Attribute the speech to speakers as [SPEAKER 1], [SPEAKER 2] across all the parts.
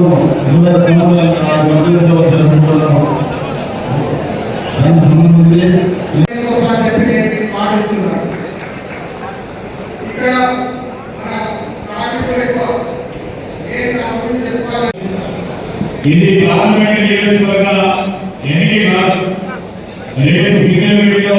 [SPEAKER 1] పూర్వం మూల సంవత్సరాల రెండు సంవత్సరాల పూర్వం దానికి
[SPEAKER 2] సంబంధించి ఇక్కడ
[SPEAKER 1] ఇది పార్లమెంట్ నియోజకవర్గ ఎన్నిక కాదు రేపు ఫిబ్రవరిలో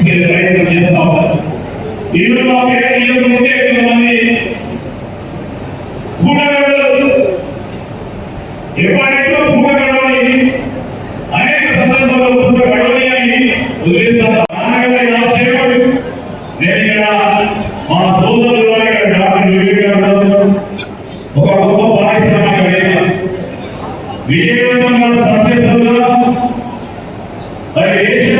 [SPEAKER 1] చేసే ప్రయత్నం చేస్తా ఉన్నారు ఈరోజు ఉంటే కొంతమంది భూగడలు ఎప్పటికో భూగడని అనేక సందర్భాల్లో భూగడని అని వదిలేస్తారు నేను ఇక్కడ మా సోదరులు డాక్టర్ విజయవంతంగా
[SPEAKER 3] సక్సెస్ఫుల్గా దేశం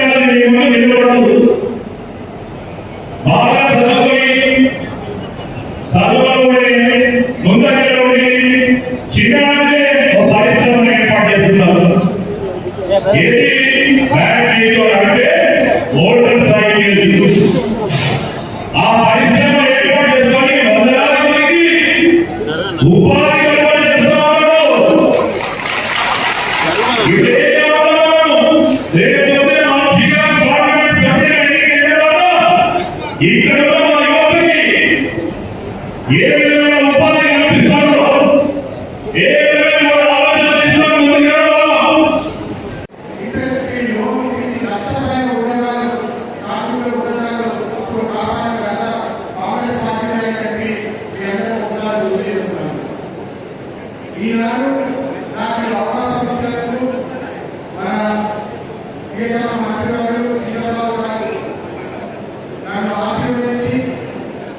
[SPEAKER 3] Ele. ఈనాడు నాకు అవకాశం ఇచ్చినందుకు మన వివేకానంద మంత్రి గారు శ్రీరాబాబు గారు నన్ను ఆశీర్వదించి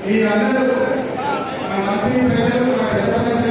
[SPEAKER 3] మీరందరూ ప్రజలు మన పెద్దలు